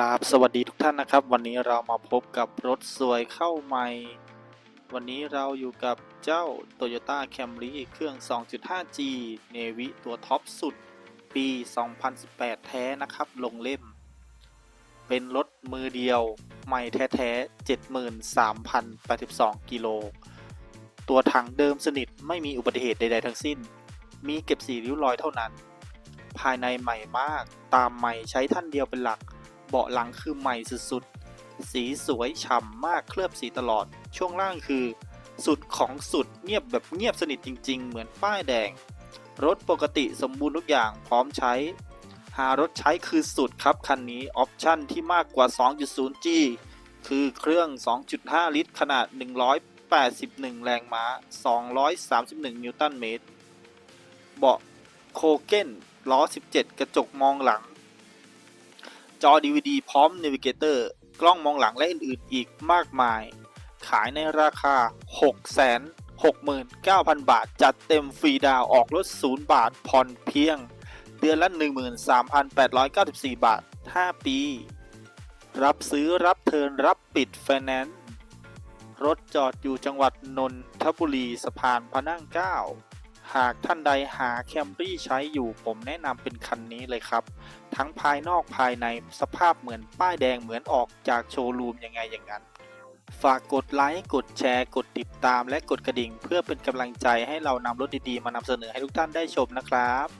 ราบสวัสดีทุกท่านนะครับ วันนี้เรามาพบกับรถสวยเข้าใหม่ วันนี้เราอยู่กับเจ้า Toyota Camry เครื่อง 2.5G Navy ตัวท็อปสุด ปี 2018 แท้นะครับ ลงเล่ม เป็นรถมือเดียว ใหม่แท้ๆ73,082 กิโล ตัวถังเดิมสนิทไม่มีอุบัติเหตุใดๆทั้งสิ้น มีเก็บสีริ้วรอยเท่านั้น ภายในใหม่มากตามใหม่ใช้ท่านเดียวเป็นหลัก เบาะหลังคือใหม่สุดๆ สีสวยฉ่ำมากเคลือบสีตลอด ช่วงล่างคือ สุดของสุดเงียบแบบเงียบสนิทจริง ๆ เหมือนป้ายแดง รถปกติสมบูรณ์ทุกอย่างพร้อมใช้ หารถใช้คือสุดครับคันนี้ออปชั่นที่มากกว่า 2.0G คือเครื่อง 2.5 ลิตร ขนาด 181 แรงม้า 231 นิวตันเมตร เบาะโคเก้นล้อ 17 กระจกมองหลัง จอ DVD พร้อม Navigator กล้องมองหลังและอื่นๆ อีกมากมาย ขายในราคา 669,000 บาท จัดเต็มฟรีดาวออกรถ 0 บาท ผ่อนเพียง เดือนละ 13,894 บาท 5 ปี รับซื้อรับเทิร์นรับปิดไฟแนนซ์รถจอดอยู่จังหวัดนนทบุรีสะพานพระนั่งเก้า หากท่านใดหาแคมรี่ใช้อยู่ผมแนะนำเป็นคันนี้เลยครับ ทั้งภายนอกภายในสภาพเหมือนป้ายแดงเหมือนออกจากโชว์รูมยังไงอย่างนั้น ฝากกดไลค์ กดแชร์ กดติดตามและกดกระดิ่ง เพื่อเป็นกำลังใจให้เรานำรถดีๆ มานำเสนอให้ทุกท่านได้ชมนะครับ